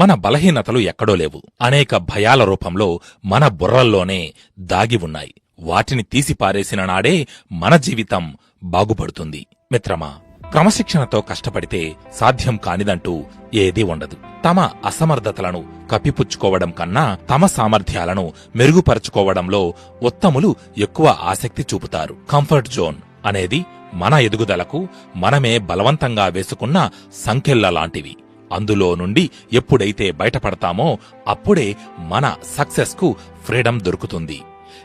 మన బలహీనతలు ఎక్కడో లేవు. అనేక భయాల రూపంలో మన బుర్రల్లోనే దాగి ఉన్నాయి. వాటిని తీసిపారేసిన నాడే మన జీవితం బాగుపడుతుంది. మిత్రమా క్రమశిక్షణతో కష్టపడితే సాధ్యం కానిదంటూ ఏదీ ఉండదు. తమ అసమర్థతలను కప్పిపుచ్చుకోవడం కన్నా తమ సామర్థ్యాలను మెరుగుపరచుకోవడంలో ఉత్తములు ఎక్కువ ఆసక్తి చూపుతారు. కంఫర్ట్ జోన్ అనేది మన ఎదుగుదలకు మనమే బలవంతంగా వేసుకున్న సంకెళ్ళ లాంటివి అందులో నుండి ఎప్పుడైతే బయటపడతామో అప్పుడే మన సక్సెస్కు ఫ్రీడమ్ దొరుకుతుంది.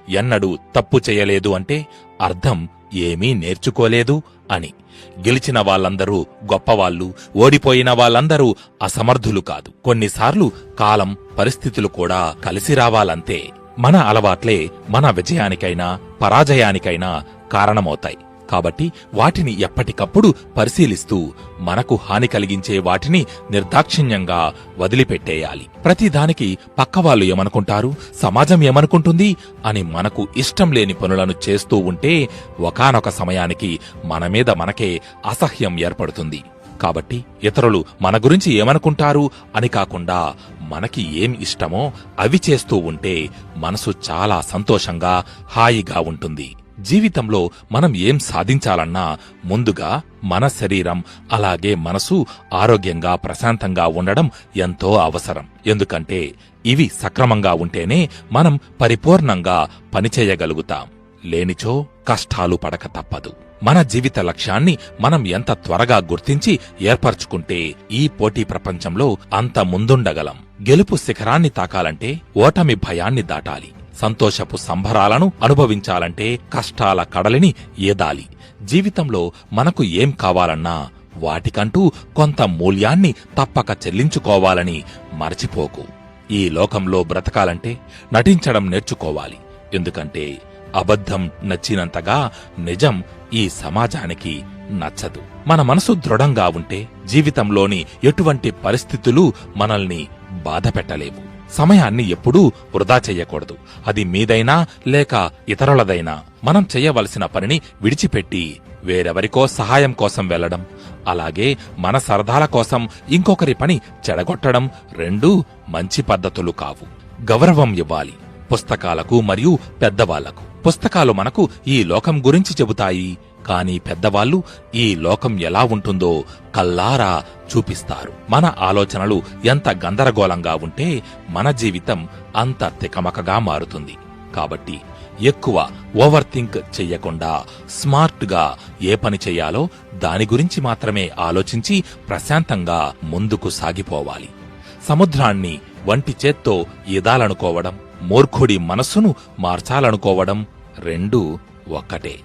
ఎన్నడూ తప్పు చేయలేదు అంటే అర్థం ఏమీ నేర్చుకోలేదు అని. గెలిచిన వాళ్ళందరూ గొప్పవాళ్ళు ఓడిపోయిన వాళ్ళందరూ అసమర్థులు కాదు. కొన్నిసార్లు కాలం పరిస్థితులు కూడా కలిసి రావాలంతే. మన అలవాట్లే మన విజయానికైనా పరాజయానికైనా కారణమవుతాయి. కాబట్టి వాటిని ఎప్పటికప్పుడు పరిశీలిస్తూ మనకు హాని కలిగించే వాటిని నిర్దాక్షిణ్యంగా వదిలిపెట్టేయాలి. ప్రతిదానికి పక్కవాళ్ళు ఏమనుకుంటారు? సమాజం ఏమనుకుంటుంది? అని మనకు ఇష్టం లేని పనులను చేస్తూ ఉంటే ఒకానొక సమయానికి మన మీద మనకే అసహ్యం ఏర్పడుతుంది. కాబట్టి ఇతరులు మన గురించి ఏమనుకుంటారు? అని కాకుండా మనకి ఏం ఇష్టమో అవి చేస్తూ ఉంటే మనసు చాలా సంతోషంగా హాయిగా ఉంటుంది. జీవితంలో మనం ఏం సాధించాలన్నా ముందుగా మన శరీరం అలాగే మనసు ఆరోగ్యంగా ప్రశాంతంగా ఉండడం ఎంతో అవసరం. ఎందుకంటే ఇవి సక్రమంగా ఉంటేనే మనం పరిపూర్ణంగా పనిచేయగలుగుతాం. లేనిచో కష్టాలు పడక తప్పదు. మన జీవిత లక్ష్యాన్ని మనం ఎంత త్వరగా గుర్తించి ఏర్పరచుకుంటే ఈ పోటీ ప్రపంచంలో అంత ముందుండగలం. గెలుపు శిఖరాన్ని తాకాలంటే ఓటమి భయాన్ని దాటాలి. సంతోషపు సంభరాలను అనుభవించాలంటే కష్టాల కడలిని ఏదాలి. జీవితంలో మనకు ఏం కావాలన్నా వాటికంటూ కొంత మూల్యాన్ని తప్పక చెల్లించుకోవాలని మరచిపోకు. ఈ లోకంలో బ్రతకాలంటే నటించడం నేర్చుకోవాలి. ఎందుకంటే అబద్ధం నచ్చినంతగా నిజం ఈ సమాజానికి నచ్చదు. మన మనసు దృఢంగా ఉంటే జీవితంలోని ఎటువంటి పరిస్థితులు మనల్ని బాధపెట్టలేవు. సమయాన్ని ఎప్పుడూ వృధా చెయ్యకూడదు అది మీదైనా లేక ఇతరులదైనా మనం చేయవలసిన పనిని విడిచిపెట్టి వేరెవరికో సహాయం కోసం వెళ్ళడం అలాగే మన సరదాల కోసం ఇంకొకరి పని చెడగొట్టడం రెండూ మంచి పద్ధతులు కావు. గౌరవం ఇవ్వాలి. పుస్తకాలకు మరియు పెద్దవాళ్ళకు. పుస్తకాలు మనకు ఈ లోకం గురించి చెబుతాయి. కానీ పెద్దవాళ్ళు ఈ లోకం ఎలా ఉంటుందో కల్లారా చూపిస్తారు. మన ఆలోచనలు ఎంత గందరగోళంగా ఉంటే మన జీవితం అంత తికమకగా మారుతుంది. కాబట్టి ఎక్కువ ఓవర్ థింక్ చెయ్యకుండా స్మార్ట్గా ఏ పని చేయాలో దాని గురించి మాత్రమే ఆలోచించి ప్రశాంతంగా ముందుకు సాగిపోవాలి. సముద్రాన్ని వంటి చేత్తో ఈదాలనుకోవడం మూర్ఖుడి మనస్సును మార్చాలనుకోవడం రెండు ఒక్కటే.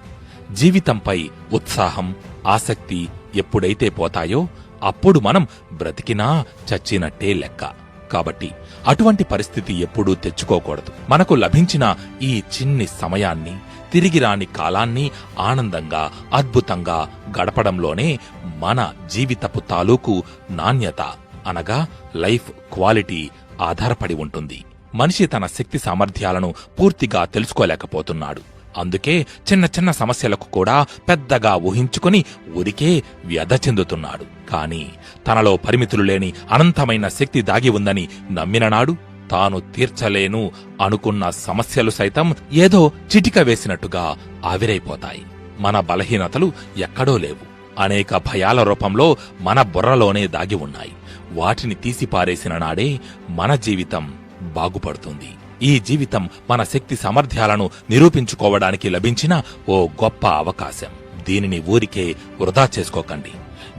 జీవితంపై ఉత్సాహం ఆసక్తి ఎప్పుడైతే పోతాయో అప్పుడు మనం బ్రతికినా చచ్చినట్టే లెక్క. కాబట్టి అటువంటి పరిస్థితి ఎప్పుడూ తెచ్చుకోకూడదు. మనకు లభించిన ఈ చిన్ని సమయాన్ని తిరిగి రాని కాలాన్ని ఆనందంగా అద్భుతంగా గడపడంలోనే మన జీవితపు తాలూకు నాణ్యత అనగా లైఫ్ క్వాలిటీ ఆధారపడి ఉంటుంది. మనిషి తన శక్తి సామర్థ్యాలను పూర్తిగా తెలుసుకోలేకపోతున్నాడు. అందుకే చిన్న చిన్న సమస్యలకు కూడా పెద్దగా ఊహించుకుని ఉరికే వ్యధ చెందుతున్నాడు. కాని తనలో పరిమితులు లేని అనంతమైన శక్తి దాగి ఉందని నమ్మిన నాడు తాను తీర్చలేను అనుకున్న సమస్యలు సైతం ఏదో చిటిక వేసినట్టుగా ఆవిరైపోతాయి. మన బలహీనతలు ఎక్కడో లేవు. అనేక భయాల రూపంలో మన బుర్రలోనే దాగి ఉన్నాయి. వాటిని తీసిపారేసిన నాడే మన జీవితం బాగుపడుతుంది. ఈ జీవితం మన శక్తి సామర్థ్యాలను నిరూపించుకోవడానికి లభించిన ఓ గొప్ప అవకాశం. దీనిని ఊరికే వృధా చేసుకోకండి.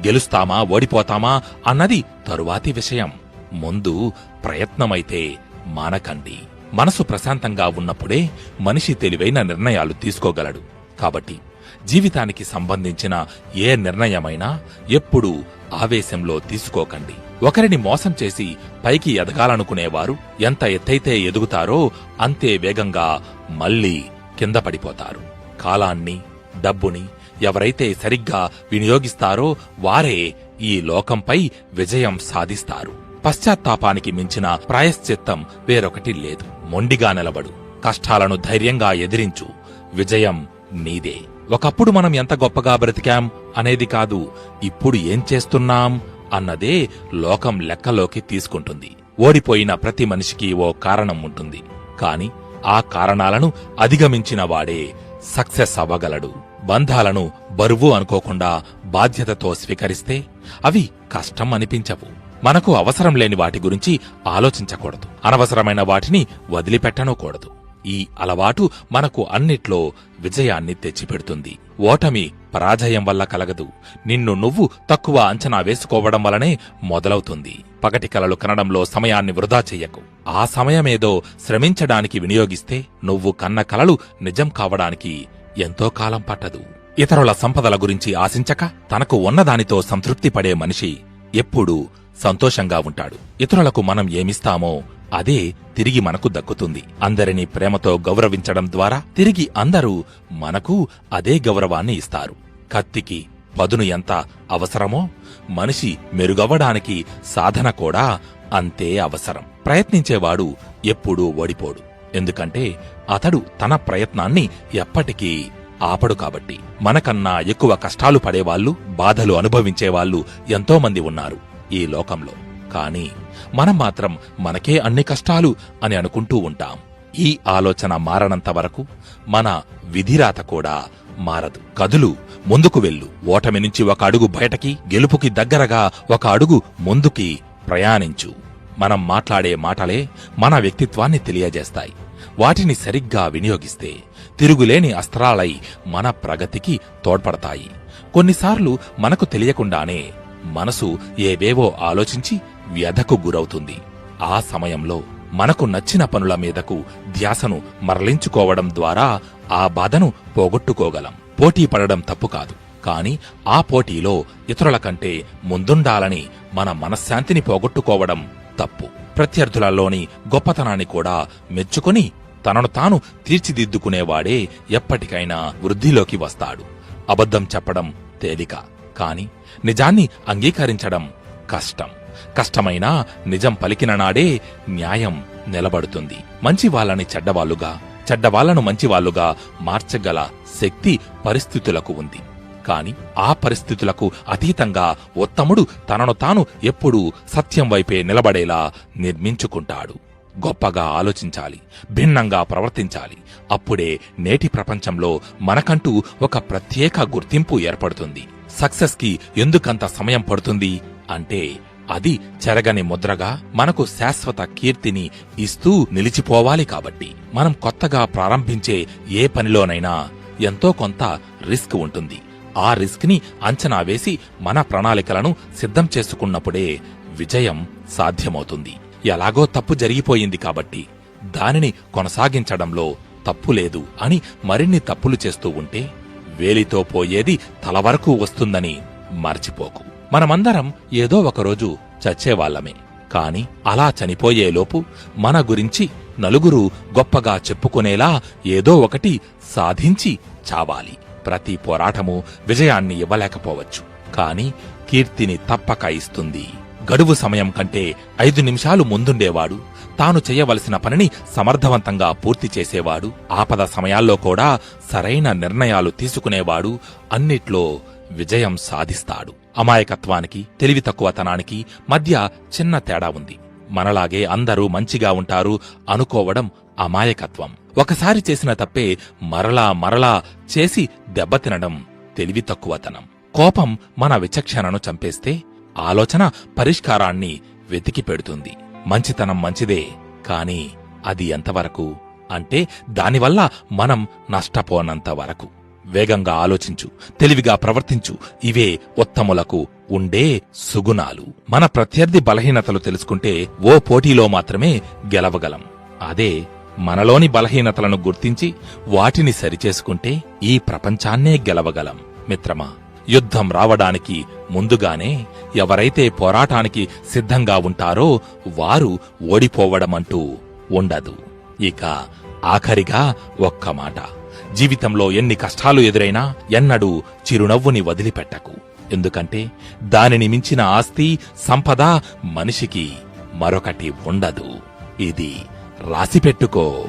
గెలుస్తామా ఓడిపోతామా అన్నది తరువాతి విషయం. ముందు ప్రయత్నమైతే మానకండి. మనసు ప్రశాంతంగా ఉన్నప్పుడే మనిషి తెలివైన నిర్ణయాలు తీసుకోగలడు. కాబట్టి జీవితానికి సంబంధించిన ఏ నిర్ణయమైనా ఎప్పుడూ ఆవేశంలో తీసుకోకండి. ఒకరిని మోసం చేసి పైకి ఎదగాలనుకునేవారు ఎంత ఎత్తైతే ఎదుగుతారో అంతే వేగంగా మళ్ళీ కింద పడిపోతారు. కాలాన్ని డబ్బుని ఎవరైతే సరిగ్గా వినియోగిస్తారో వారే ఈ లోకంపై విజయం సాధిస్తారు. పశ్చాత్తాపానికి మించిన ప్రాయశ్చిత్తం వేరొకటి లేదు. మొండిగా నిలబడు. కష్టాలను ధైర్యంగా ఎదిరించు. విజయం నీదే. ఒకప్పుడు మనం ఎంత గొప్పగా బ్రతికాం అనేది కాదు. ఇప్పుడు ఏం చేస్తున్నాం? అన్నదే లోకం లెక్కలోకి తీసుకుంటుంది. ఓడిపోయిన ప్రతి మనిషికి ఓ కారణం ఉంటుంది. కాని ఆ కారణాలను అధిగమించిన వాడే సక్సెస్ అవ్వగలడు. బంధాలను బరువు అనుకోకుండా బాధ్యతతో స్వీకరిస్తే అవి కష్టం అనిపించవు. మనకు అవసరం లేని వాటి గురించి ఆలోచించకూడదు. అనవసరమైన వాటిని వదిలిపెట్టనూకూడదు. ఈ అలవాటు మనకు అన్నిట్లో విజయాన్ని తెచ్చిపెడుతుంది. ఓటమి పరాజయం వల్ల కలగదు. నిన్ను నువ్వు తక్కువ అంచనా వేసుకోవడం వలనే మొదలవుతుంది. పగటి కలలు కనడంలో సమయాన్ని వృధా చెయ్యకు ఆ సమయమేదో శ్రమించడానికి వినియోగిస్తే నువ్వు కన్న కలలు నిజం కావడానికి ఎంతో కాలం పట్టదు. ఇతరుల సంపదల గురించి ఆశించక తనకు ఉన్నదానితో సంతృప్తి పడే మనిషి ఎప్పుడూ సంతోషంగా ఉంటాడు. ఇతరులకు మనం ఏమిస్తామో అదే తిరిగి మనకు దక్కుతుంది. అందరినీ ప్రేమతో గౌరవించడం ద్వారా తిరిగి అందరూ మనకు అదే గౌరవాన్ని ఇస్తారు. కత్తికి పదును ఎంత అవసరమో మనిషి మెరుగవ్వడానికి సాధన కూడా అంతే అవసరం. ప్రయత్నించేవాడు ఎప్పుడూ ఓడిపోడు. ఎందుకంటే అతడు తన ప్రయత్నాన్ని ఎప్పటికీ ఆపడు కాబట్టి. మనకన్నా ఎక్కువ కష్టాలు పడేవాళ్ళు బాధలు అనుభవించేవాళ్ళు ఎంతోమంది ఉన్నారు. ఈ లోకంలో. కానీ మనం మాత్రం మనకే అన్ని కష్టాలు అని అనుకుంటూ ఉంటాం. ఈ ఆలోచన మారనంత వరకు మన విధిరాత కూడా మారదు. కదులు ముందుకు వెళ్ళు. ఓటమి నుంచి ఒక అడుగు బయటకి గెలుపుకి దగ్గరగా ఒక అడుగు ముందుకి ప్రయాణించు. మనం మాట్లాడే మాటలే మన వ్యక్తిత్వాన్ని తెలియజేస్తాయి. వాటిని సరిగ్గా వినియోగిస్తే తిరుగులేని అస్త్రాలై మన ప్రగతికి తోడ్పడతాయి. కొన్నిసార్లు మనకు తెలియకుండానే మనసు ఏవేవో ఆలోచించి వ్యధకు గురవుతుంది. ఆ సమయంలో మనకు నచ్చిన పనుల మీదకు ధ్యాసను మరలించుకోవడం ద్వారా ఆ బాధను పోగొట్టుకోగలం. పోటీ పడడం తప్పు కాదు. కాని ఆ పోటీలో ఇతరుల కంటే ముందుండాలని మన మనశ్శాంతిని పోగొట్టుకోవడం తప్పు. ప్రత్యర్థులలోని గొప్పతనాన్ని కూడా మెచ్చుకొని తనను తాను తీర్చిదిద్దుకునేవాడే ఎప్పటికైనా వృద్ధిలోకి వస్తాడు. అబద్ధం చెప్పడం తేలిక. కాని నిజాన్ని అంగీకరించడం కష్టం. కష్టమైనా నిజం పలికిన నాడే న్యాయం నిలబడుతుంది. మంచి వాళ్ళని చెడ్డవాళ్ళుగా చెడ్డవాళ్ళను మంచివాళ్ళుగా మార్చగల శక్తి పరిస్థితులకు ఉంది. కాని ఆ పరిస్థితులకు అతీతంగా ఉత్తముడు తనను తాను ఎప్పుడూ సత్యం వైపే నిలబడేలా నిర్మించుకుంటాడు. గొప్పగా ఆలోచించాలి భిన్నంగా ప్రవర్తించాలి. అప్పుడే నేటి ప్రపంచంలో మనకంటూ ఒక ప్రత్యేక గుర్తింపు ఏర్పడుతుంది. సక్సెస్కి ఎందుకంత సమయం పడుతుంది అంటే అది చెరగని ముద్రగా మనకు శాశ్వత కీర్తిని ఇస్తూ నిలిచిపోవాలి కాబట్టి. మనం కొత్తగా ప్రారంభించే ఏ పనిలోనైనా ఎంతో కొంత రిస్క్ ఉంటుంది. ఆ రిస్క్ని అంచనా వేసి మన ప్రణాళికలను సిద్ధం చేసుకున్నప్పుడే విజయం సాధ్యమవుతుంది. ఎలాగో తప్పు జరిగిపోయింది కాబట్టి దానిని కొనసాగించడంలో తప్పు లేదు అని మరిన్ని తప్పులు చేస్తూ ఉంటే వేలితో పోయేది తల వరకు వస్తుందని మర్చిపోకు. మనమందరం ఏదో ఒకరోజు చచ్చేవాళ్ళమే కాని అలా చనిపోయేలోపు మన గురించి నలుగురు గొప్పగా చెప్పుకునేలా ఏదో ఒకటి సాధించి చావాలి. ప్రతి పోరాటము విజయాన్ని ఇవ్వలేకపోవచ్చు. కాని కీర్తిని తప్పక ఇస్తుంది. గడువు సమయం కంటే ఐదు నిమిషాలు ముందుండేవాడు తాను చేయవలసిన పనిని సమర్థవంతంగా పూర్తి చేసేవాడు. ఆపద సమయాల్లో కూడా సరైన నిర్ణయాలు తీసుకునేవాడు. అన్నిట్లో విజయం సాధిస్తాడు. అమాయకత్వానికి తెలివి తక్కువతనానికి మధ్య చిన్న తేడా ఉంది. మనలాగే అందరూ మంచిగా ఉంటారు అనుకోవడం అమాయకత్వం. ఒకసారి చేసిన తప్పే మరలా మరలా చేసి దెబ్బతినడం తెలివి తక్కువతనం. కోపం మన విచక్షణను చంపేస్తే ఆలోచన పరిష్కారాన్ని వెతికి పెడుతుంది. మంచితనం మంచిదే కాని అది ఎంతవరకు? అంటే దానివల్ల మనం నష్టపోనంత వరకు. వేగంగా ఆలోచించు తెలివిగా ప్రవర్తించు ఇవే ఉత్తములకు ఉండే సుగుణాలు. మన ప్రత్యర్థి బలహీనతలు తెలుసుకుంటే ఓ పోటీలో మాత్రమే గెలవగలం. అదే మనలోని బలహీనతలను గుర్తించి వాటిని సరిచేసుకుంటే ఈ ప్రపంచాన్నే గెలవగలం. మిత్రమా యుద్ధం రావడానికి ముందుగానే ఎవరైతే పోరాటానికి సిద్ధంగా ఉంటారో వారు ఓడిపోవడమంటూ ఉండదు. ఇక ఆఖరిగా ఒక్క మాట. జీవితంలో ఎన్ని కష్టాలు ఎదురైనా ఎన్నడూ చిరునవ్వుని వదిలిపెట్టకు. ఎందుకంటే దానిని మించిన ఆస్తి సంపద మనిషికి మరొకటి ఉండదు. ఇది రాసిపెట్టుకో.